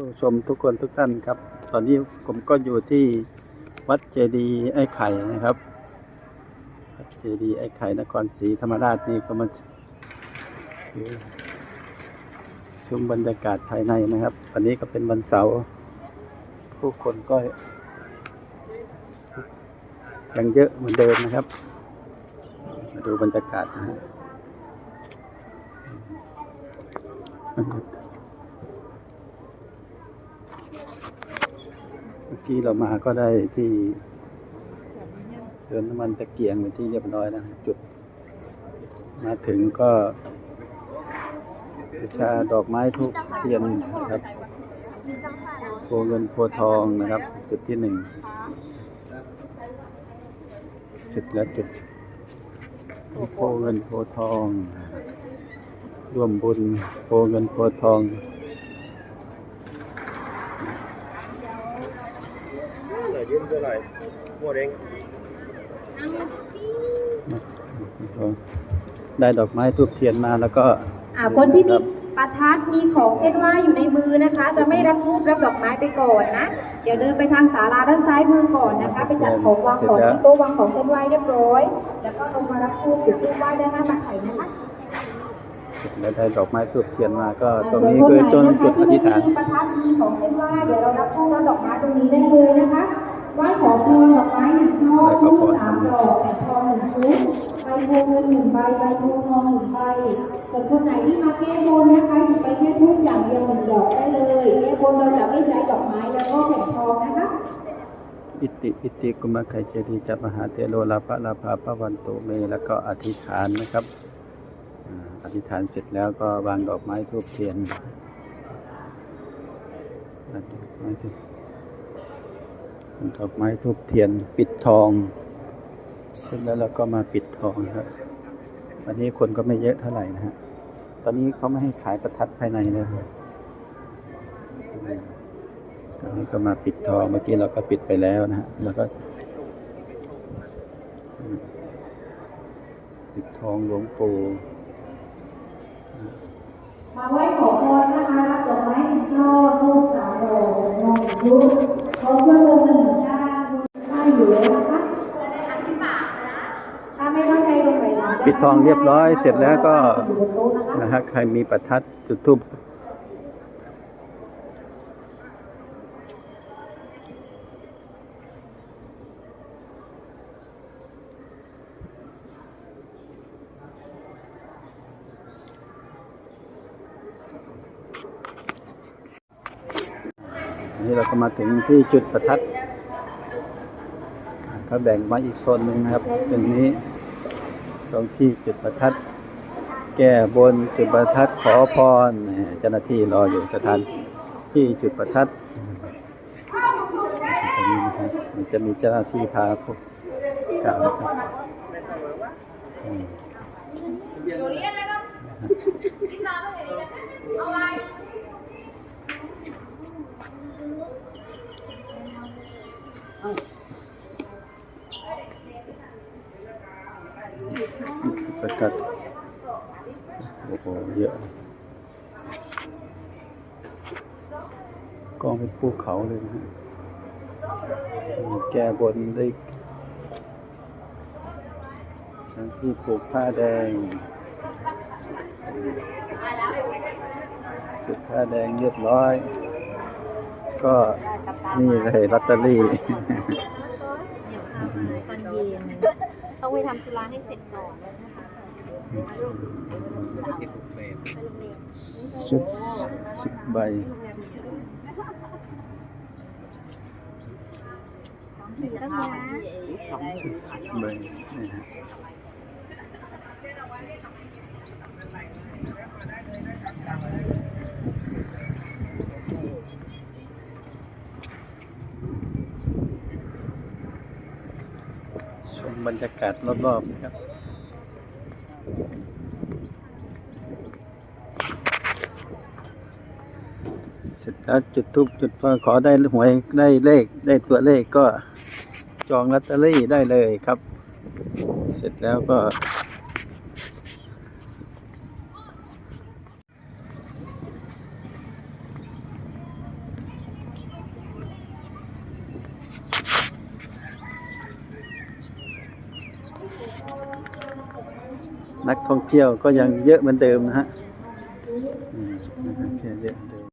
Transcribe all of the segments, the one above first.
ผู้ชมทุกคนทุกท่านครับ ตอนนี้ผมก็อยู่ที่วัดเจดีย์ไอ้ไข่นะครับวัดเจดีย์ไอ้ไข่นครศรีธรรมราชนี่ก็มาดูชมบรรยากาศภายในนะครับ วันนี้ก็เป็นวันเสาร์ผู้คนก็ยังเยอะเหมือนเดิมนะครับ มาดูบรรยากาศนะฮะเมื่อกี้เรามาก็ได้ที่เดินน้ำมันตะเกียงเป็นที่เรียบร้อยนะจุด มาถึงก็บูชาดอกไม้ทุกเทียนนะครับโพเงินโพทองนะครับ จุดที่หนึ่งเสร็จแล้วจุดโพเงินโพทอง ร่วมบุญโพเงินโพทอง ไหนยืมเท่าไหร่หมดเองได้ดอกไม้ทูบเทียนมาแล้วก็อ่าคนที่มีประทัดมีของเส้นไหว้อยู่ในมือนะคะ จะไม่รับทูบรับดอกไม้ไปก่อนนะเดี๋ยวเดินไปทางศาลาด้านซ้ายมือก่อนนะคะ ไปจัดของวางของที่โต๊ะวางของเส้นไหว้เรียบร้อย แล้วก็ลงมารับทูบจุดทูบไหว้ด้านหน้าตาไข่นะคะแล้วได้ดอกไม้ทูบเทียนมาก็ตรงนี้คือจนจุดอธิษฐานมีประทัดมีของเส้นไหว้เดี๋ยวเรารับทูบรับดอกไม้ตรงนี้ได้เลยนะคะ ไหว้ขอพรดอกไม้หนึ่งช่อทูบสามดอกแผ่นทองหนึ่งชุดใบโพเงินหนึ่งใบใบโพทองหนึ่งใบส่วนคนไหนที่มาแก้บนนะคะหยิบไปแค่ทูบอย่างเดียวหนึ่งดอกได้เลยแก้บนเราจะไม่ใช้ดอกไม้แล้วก็แผ่นทองนะคะอิติอิติกุมารไข่เจดีจับมหาเตโลลาภะลาภาพระวันโตเมแล้วก็อธิษฐานนะครับอธิษฐานเสร็จแล้วก็วางดอกไม้ทูบเทียนวาง ดอกไม้ทูบเทียนปิดทอง เสร็จแล้วเราก็มาปิดทองครับวันนี้คนก็ไม่เยอะเท่าไหร่นะฮะตอนนี้เขาไม่ให้ขายประทัดภายในเลยตอนนี้ก็มาปิดทองเมื่อกี้เราก็ปิดไปแล้วนะฮะแล้วก็ปิดทองหลวงปู่มาไหว้ขอพรนะคะรับดอกไม้หนึ่งช่อทูบสามดอกแผ่นทองหนึ่งชุดขอเพื่อนลงหนึ่งชาติได้อยู่แล้วนะคะถ้าไม่ตั้งใจลงไปนะ ปิด ทองเรียบร้อย เสร็จแล้วก็นะฮะใครมีประทัดจุดทูบนนี้เราก็มาถึงที่จุดประทัดเขาแบ่งมาอีกโซนหนึ่งนะครับตรงนี้ ตรงที่จุดประทัด แก้บนจุดประทัดขอพรเจ้าหน้าที่รออยู่สถานที่จุดประทัดตรงนี้นะครับมันจะมีเจ้าหน้าที่พาพวกกล่าวครับอืมจุด ประทัดโอ้โหเยอะกองเป็นภูเขาเลยนะฮะแก้บนได้ทั้งที่ปลูกผ้าแดงปลูกผ้าแดงเรียบร้อย ก็นี่เลยลอตเตอรี่ตอนเย็น ต้องไปทำธุระให้เสร็จก่อนนะคะชุดสิบใบสองชุดสิบใบนี่ฮะ บรรยากาศรอบๆนะครับ เสร็จแล้วจุดทุบจุดขอได้หวยได้เลขได้ตัวเลขก็จองลอตเตอรี่ได้เลยครับ เสร็จแล้วก็ นักท่องเที่ยวก็ยังเยอะเหมือนเดิมนะฮะอืมนักท่องเที่ยวเยอะเหมือนเดิม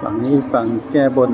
ฝั่งนี้ฝั่งแก้บน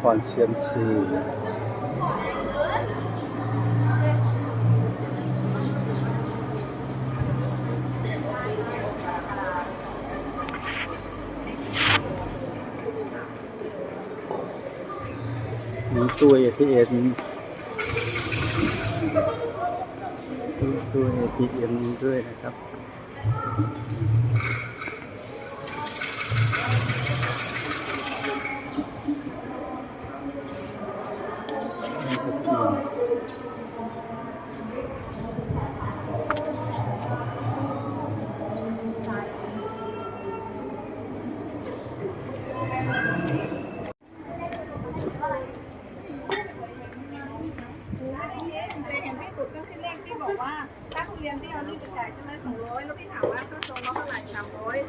พรเชียมซีมีตู้เอทีเอ็มตู้เอทีเอ็มด้วยนะครับ ที่บอกว่าถ้าทุเรียนที่เอานี่ไปจ่ายใช่ไหมสองร้อยแล้วพี่ถาม